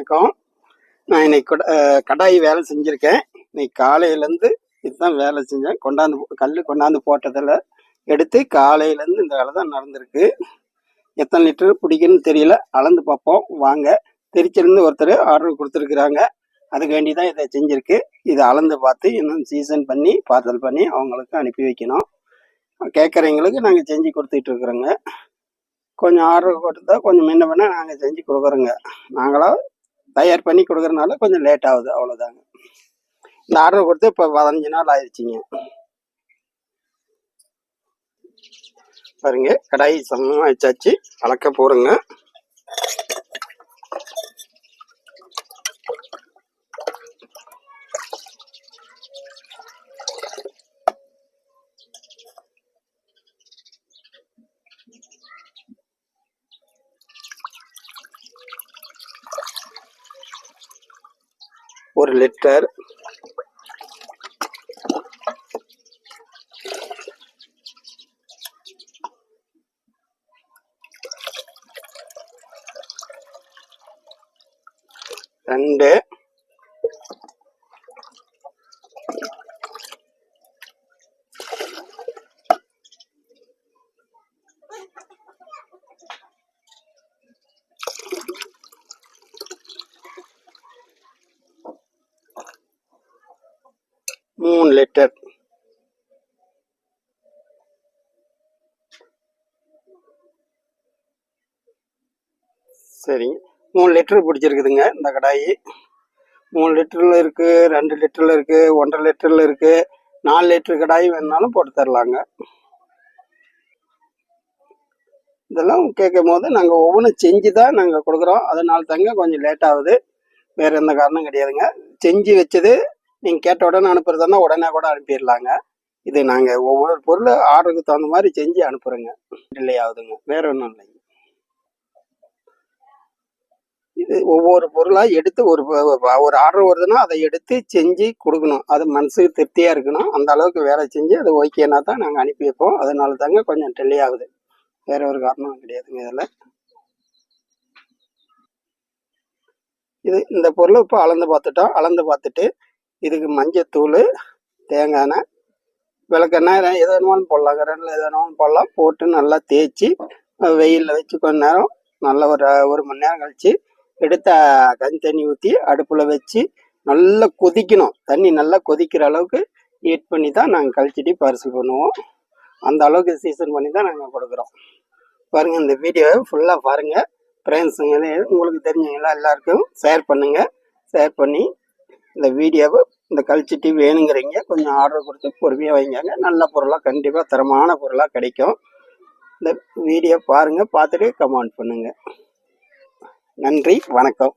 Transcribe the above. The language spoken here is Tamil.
வணக்கம். நான் இன்னைக்கு கூட கடாய் வேலை செஞ்சுருக்கேன். இன்னைக்கு காலையிலேருந்து இதுதான் வேலை செஞ்சேன். கொண்டாந்து கல் கொண்டாந்து போட்டதில் எடுத்து காலையிலேருந்து இந்த வேலை தான் நடந்திருக்கு. எத்தனை லிட்டர் பிடிக்குன்னு தெரியல. அளந்து பார்ப்போம். வாங்க. திருச்சியிலேருந்து ஒருத்தர் ஆர்டர் கொடுத்துருக்குறாங்க. அதுக்கு வேண்டி தான் இதை செஞ்சுருக்கு. இதை அளந்து பார்த்து இன்னும் சீசன் பண்ணி பார்சல் பண்ணி அவங்களுக்கு அனுப்பி வைக்கணும். கேட்குறவங்களுக்கு நாங்கள் செஞ்சு கொடுத்துட்டு இருக்கிறோங்க. கொஞ்சம் ஆர்டர் கொடுத்தா கொஞ்சம் முன்ன பண்ண நாங்கள் செஞ்சு கொடுக்குறோங்க. நாங்களாக தயார் பண்ணி கொடுக்குறனால கொஞ்சம் லேட் ஆகுது அவ்வளோதாங்க இந்த ஆர்டர் கொடுத்து இப்போ பதினஞ்சு நாள் ஆயிடுச்சிங்க. பாருங்க கடாய் சமமாக வச்சாச்சு. வளர்க்க போகிறோங்க ஒரு லிட்டர். ரெண்டு. மூணு லிட்டர் சரிங்க மூணு லிட்டர் பிடிச்சிருக்குதுங்க இந்த கடாயி. மூணு லிட்டரில் இருக்குது ரெண்டு லிட்டரில் இருக்குது ஒன்றரை லிட்டரில் இருக்குது நாலு லிட்டர் கடாய் வேணுனாலும் போட்டு தரலாங்க. இதெல்லாம் கேட்கும் போது நாங்கள் ஒவ்வொன்றும் செஞ்சு தான் நாங்கள் கொடுக்குறோம். அதனால தாங்க கொஞ்சம் லேட் ஆகுது. வேறு எந்த காரணம் கிடையாதுங்க. செஞ்சு வச்சது நீங்கள் கேட்ட உடனே அனுப்புறதுனா உடனே கூட அனுப்பிடலாங்க. இது நாங்கள் ஒவ்வொரு பொருள் ஆர்டருக்கு தகுந்த மாதிரி செஞ்சு அனுப்புகிறோங்க டிலே ஆகுதுங்க வேற ஒன்றும் இல்லைங்க. இது ஒவ்வொரு பொருளாக எடுத்து ஒரு ஒரு ஆர்டர் வருதுன்னா அதை எடுத்து செஞ்சு கொடுக்கணும். அது மனசுக்கு திருப்தியாக இருக்கணும். அந்த அளவுக்கு வேலை செஞ்சு அது ஓகேனா தான் நாங்கள் அனுப்பி வைப்போம். அதனால தாங்க கொஞ்சம் டிலே ஆகுது. வேற ஒரு காரணம் கிடையாதுங்க இதில். இது இந்த பொருளை இப்போ அளந்து பார்த்துட்டோம். அளந்து பார்த்துட்டு இதுக்கு மஞ்சத்தூள் தேங்காய் எண்ணெய் விளக்கெண்ணெய் எது வேணுமாலும் போடலாம். கரண்டில் எது வேணுமாலும் போடலாம். போட்டு நல்லா தேய்ச்சி வெயிலில் வச்சு கொஞ்ச நேரம் நல்லா ஒரு ஒரு மணி நேரம் கழித்து எடுத்த கஞ்சி தண்ணி ஊற்றி அடுப்பில் வச்சு நல்லா கொதிக்கணும். தண்ணி நல்லா கொதிக்கிற அளவுக்கு ஹீட் பண்ணி தான் நாங்கள் கழிச்சிட்டு பார்சல் பண்ணுவோம். அந்த அளவுக்கு சீசன் பண்ணி தான் நாங்கள் கொடுக்குறோம். பாருங்கள் இந்த வீடியோவை ஃபுல்லாக பாருங்கள் ஃப்ரெண்ட்ஸுங்க உங்களுக்கு தெரிஞ்சவங்களா எல்லாருக்கும் ஷேர் பண்ணுங்கள் ஷேர் பண்ணி இந்த வீடியோவை இந்த கழிச்சிட்டு வேணுங்கிறீங்க கொஞ்சம் ஆர்டர் கொடுத்து பொறுமையாக வைங்க நல்ல பொருளாக கண்டிப்பாக தரமான பொருளாக கிடைக்கும். இந்த வீடியோ பாருங்கள் பார்த்துட்டு கமெண்ட் பண்ணுங்கள் நன்றி வணக்கம்.